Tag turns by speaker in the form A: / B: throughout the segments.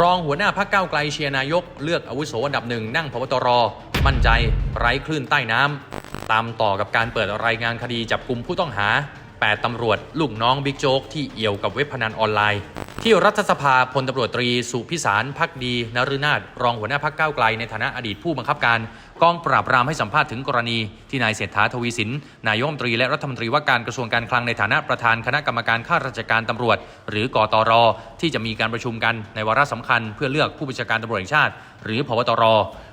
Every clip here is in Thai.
A: รองหัวหน้าพักเก้าไกลเชียร์นายก เลือกอาวุโสอันดับหนึ่งนั่งพบตร มั่นใจ ไร้คลื่นใต้น้ำตามต่อกับการเปิดรายงานคดีจับกลุ่มผู้ต้องหา 8ตำรวจลูกน้องบิ๊กโจ๊กที่เอี่ยวกับเว็บพนันออนไลน์ ที่รัฐสภาพลตำรวจตรีสุพิสารพักดีนฤนาถรองหัวหน้าพักเก้าวไกลในฐานะอดีตผู้บังคับการกองปราบปรามให้สัมภาษณ์ถึงกรณีที่นายเศรษฐาทวีสิน นายกรัฐมนตรีและรัฐมนตรีว่าการกระทรวงการคลังในฐานะประธานคณะกรรมการข้าราชการตำรวจ หรือกตรที่จะมีการประชุมกันในวาระสำคัญ เพื่อเลือกผู้บัญชาการตำรวจแห่งชาติ หรือพบตร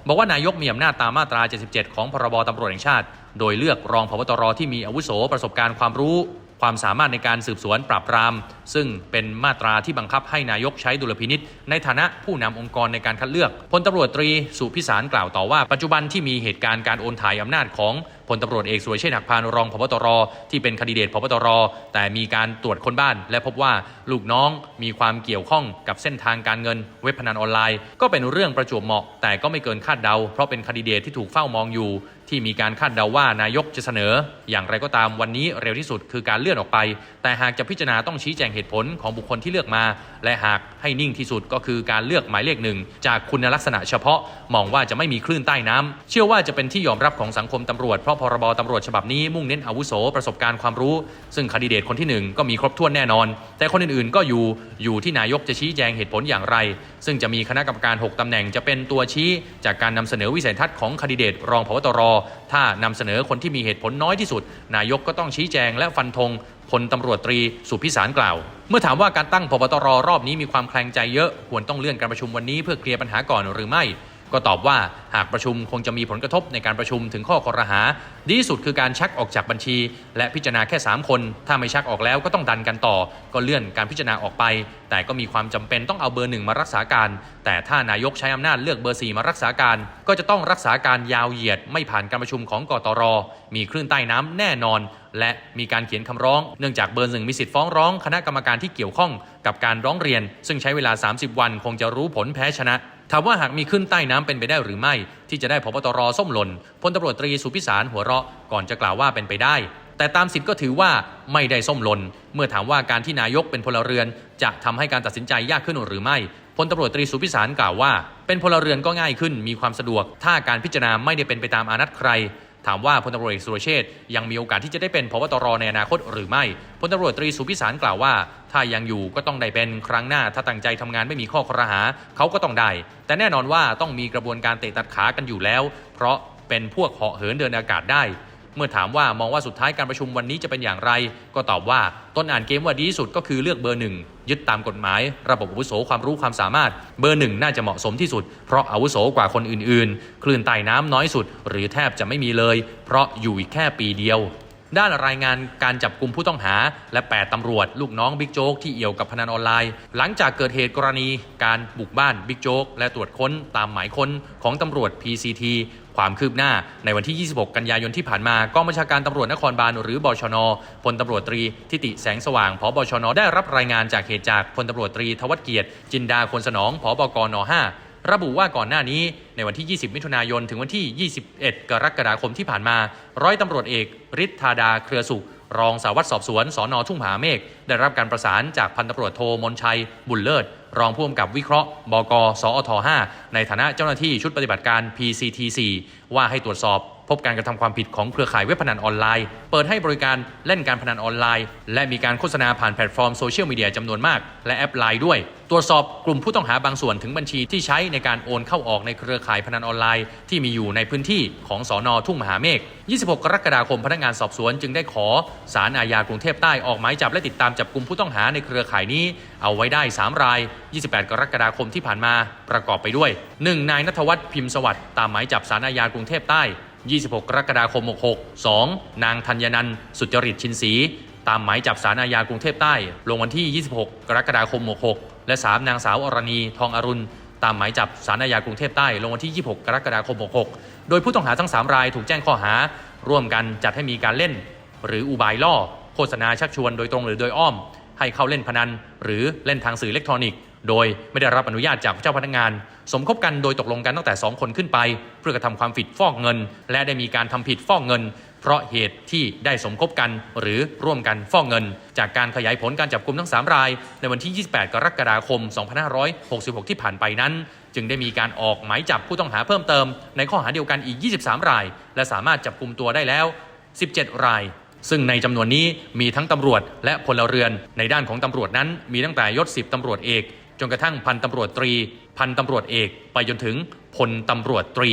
A: บอกว่านายกมีอำนาจตามมาตรา 77 ของพรบตำรวจแห่งชาติ โดยเลือกรองพบตรที่มีอาวุโสประสบการณ์ความรู้ ความสามารถในการสืบสวนปราบปราม ซึ่งเป็นมาตราที่บังคับให้นายกใช้ดุลพินิษในฐานะผู้นำองค์กรในการคัดเลือกพลตำรวจตรีสุพิสารกล่าวต่อว่า ปัจจุบันที่มีเหตุการณ์การโอนถ่ายอำนาจของพลตำรวจเอกสุรเชษฐ์หักพานรองพบตร ที่เป็นคดิเดตพบตร แต่มีการตรวจคนบ้าน และพบว่าลูกน้องมีความเกี่ยวข้องกับเส้นทางการเงิน เว็บพนันออนไลน์ ก็เป็นเรื่องประจวบเหมาะ แต่ก็ไม่เกินคาดเดา เพราะเป็นคดิเดตที่ถูกเฝ้ามองอยู่ ที่มีการคาดเดาว่านายกจะเสนอ อย่างไรก็ตามวันนี้เร็วที่สุดคือการเลื่อนออกไป แต่หากจะพิจารณาต้องชี้แจงเหตุผลของบุคคลที่เลือกมา และหากให้นิ่งที่สุดก็คือการเลือกหมายเลขหนึ่งจากคุณลักษณะเฉพาะมองว่าจะไม่มีคลื่นใต้น้ำเชื่อว่าจะเป็นที่ยอมรับของสังคมตำรวจเพราะพรบตำรวจฉบับนี้มุ่งเน้นอาวุโสประสบการณ์ความรู้ ซึ่งคดิเดตคนที่หนึ่งก็มีครบถ้วนแน่นอน แต่คนอื่นๆก็อยู่อยู่ที่นายกจะชี้แจงเหตุผลอย่างไร ซึ่งจะมีคณะกรรมการ 6ตำแหน่งจะเป็นตัวชี้ จากการนำเสนอวิสัยทัศน์ของคดิเดตรองพบตรถ้านำเสนอคนที่มีเหตุผลน้อยที่สุด นายกก็ต้องชี้แจงและฟันธงพลตำรวจตรีสุพิสารกล่าว เมื่อถามว่าการตั้งพบตรรอบนี้มีความแคลงใจเยอะ ควรต้องเลื่อนการประชุมวันนี้เพื่อเคลียร์ปัญหาก่อนหรือไม่ ก็ตอบว่าหากประชุมคงจะมีผลกระทบในการประชุมถึงข้อคอรหา ดีสุดคือการชักออกจากบัญชี และพิจารณาแค่ 3 คน ถ้าไม่ชักออกแล้วก็ต้องดันกันต่อ ก็เลื่อนการพิจารณาออกไป แต่ก็มีความจำเป็นต้องเอาเบอร์หนึ่งมารักษาการ แต่ถ้านายกใช้อำนาจเลือกเบอร์สี่มารักษาการ ก็จะต้องรักษาการยาวเหยียด ไม่ผ่านการประชุมของกตร มีคลื่นใต้น้ำแน่นอน และมีการเขียนคำร้อง เนื่องจากเบอร์หนึ่งมีสิทธิ์ฟ้องร้องคณะกรรมการที่เกี่ยวข้องกับการร้องเรียน ซึ่งใช้เวลา 30 วันคงจะรู้ผลแพ้ชนะ ถามว่าหากมีขึ้นใต้น้ำเป็นไปได้หรือไม่ ที่จะได้พบตรส้มหล่นพลตำรวจตรีสุพิสารหัวเราะก่อนจะกล่าวว่าเป็นไปได้ แต่ตามสิทธิ์ก็ถือว่าไม่ได้ส้มหล่นเมื่อถามว่าการที่นายกเป็นพลเรือน จะทำให้การตัดสินใจยากขึ้นหรือไม่พลตำรวจตรีสุพิสารกล่าวว่า เป็นพลเรือนก็ง่ายขึ้นมีความสะดวก ถ้าการพิจารณาไม่ได้เป็นไปตามอานัตใคร ถามว่าพลตำรวจเอกสุรเชษยังมีโอกาสที่จะได้เป็นพบตรในอนาคตหรือไม่พลตำรวจตรีสุพิสารกล่าวว่า ถ้ายังอยู่ก็ต้องได้เป็นครั้งหน้า ถ้าตั้งใจทำงานไม่มีข้อคอรหาเขาก็ต้องได้ แต่แน่นอนว่าต้องมีกระบวนการเตะตัดขากันอยู่แล้ว เพราะเป็นพวกเหาะเหินเดินอากาศได้ เมื่อถามว่ามองว่าสุดท้ายการประชุมวันนี้จะเป็นอย่างไร ก็ตอบว่าต้นอ่านเกมว่าดีที่สุดก็คือเลือกเบอร์หนึ่งยึดตามกฎหมาย ระบบอาวุโสความรู้ความสามารถ เบอร์หนึ่งน่าจะเหมาะสมที่สุด เพราะอาวุโสกว่าคนอื่นๆ คลื่นใต้น้ำน้อยสุด หรือแทบจะไม่มีเลย เพราะอยู่อีกแค่ปีเดียวด้านรายงานการจับกลุ่มผู้ต้องหา และ 8 ตำรวจ ลูกน้องบิ๊กโจ๊กที่เอี่ยวกับพนันออนไลน์ หลังจากเกิดเหตุกรณีการบุกบ้านบิ๊กโจ๊กและตรวจค้นตามหมายค้นของตำรวจ PCT ความคืบหน้าในวันที่ 26 กันยายนที่ผ่านมากองบัญชาการตำรวจนครบาลหรือบชนพลตำรวจตรีทิติแสงสว่างผบชน ได้รับรายงานจากเหตุจากพลตำรวจตรีทวัฒเกียรติ จินดาคนสนองผบกน5ระบุว่าก่อนหน้านี้ในวันที่ 20 มิถุนายน ถึงวันที่ 21 กรกฎาคมที่ผ่านมา ร้อยตำรวจเอกฤทธาดาเครือสุข รองสารวัตรสอบสวนสอนอทุ่งมหาเมฆได้รับการประสานจากพันตำรวจโทมนชัย บุญเลิศ รองผู้กำกับวิเคราะห์ บก สอท 5 ในฐานะเจ้าหน้าที่ชุดปฏิบัติการ PCT 4 ว่าให้ตรวจสอบ พบการกระทำความผิดของเครือข่ายเว็บพนันออนไลน์ เปิดให้บริการเล่นการพนันออนไลน์ และมีการโฆษณาผ่านแพลตฟอร์มโซเชียลมีเดียจำนวนมาก และแอปไลน์ด้วย ตรวจสอบกลุ่มผู้ต้องหาบางส่วนถึงบัญชีที่ใช้ในการโอนเข้าออกในเครือข่ายพนันออนไลน์ ที่มีอยู่ในพื้นที่ของสอนอทุ่งมหาเมฆ 26 กรกฎาคมพนักงานสอบสวนจึงได้ขอสารอาญากรุงเทพใต้ออกหมายจับและติดตามจับกลุ่มผู้ต้องหาในเครือข่ายนี้ เอาไว้ได้ 3 ราย 28 กรกฎาคมที่ผ่านมาประกอบไปด้วย 1. นายนัทวัฒน์พิมพ์สวัสดิ์ตามหมายจับสารอาญากรุงเทพใต้ 26 กรกฎาคม 66 2. นางธัญนันสุจริตชินศรีตามหมายจับสารอาญากรุงเทพใต้ ลงวันที่ 26 กรกฎาคม 66 และ 3. นางสาวอรณี ทองอรุณ ตามหมายจับสารอาญากรุงเทพใต้ ลงวันที่ 26 กรกฎาคม 66 โดยผู้ต้องหาทั้ง 3 รายถูกแจ้งข้อหา ร่วมกันจัดให้มีการเล่น หรืออุบายล่อ โฆษณาชักชวนโดยตรงหรือโดยอ้อม ให้เข้าเล่นพนัน หรือเล่นทางสื่ออิเล็กทรอนิกส์ โดยไม่ได้รับอนุญาตจากเจ้าพนักงาน สมคบกันโดยตกลงกันตั้งแต่ 2 คนขึ้นไป เพื่อกระทำความผิดฟอกเงิน และได้มีการทำผิดฟอกเงิน เพราะเหตุที่ได้สมคบกันหรือร่วมกันฟอกเงิน จากการขยายผลการจับกลุ่มทั้ง 3 ราย ในวันที่ 28 กรกฎาคม 2566 ที่ผ่านไปนั้น จึงได้มีการออกหมายจับผู้ต้องหาเพิ่มเติม ในข้อหาเดียวกันอีก 23 ราย และสามารถจับกลุ่มตัวได้แล้ว 17 รายซึ่งในจำนวนนี้มีทั้งตำรวจและพลเรือน ในด้านของตำรวจนั้นมีตั้งแต่ยศ10ตำรวจเอก จนกระทั่งพันตำรวจตรี พันตำรวจเอก ไปจนถึงพลตำรวจตรี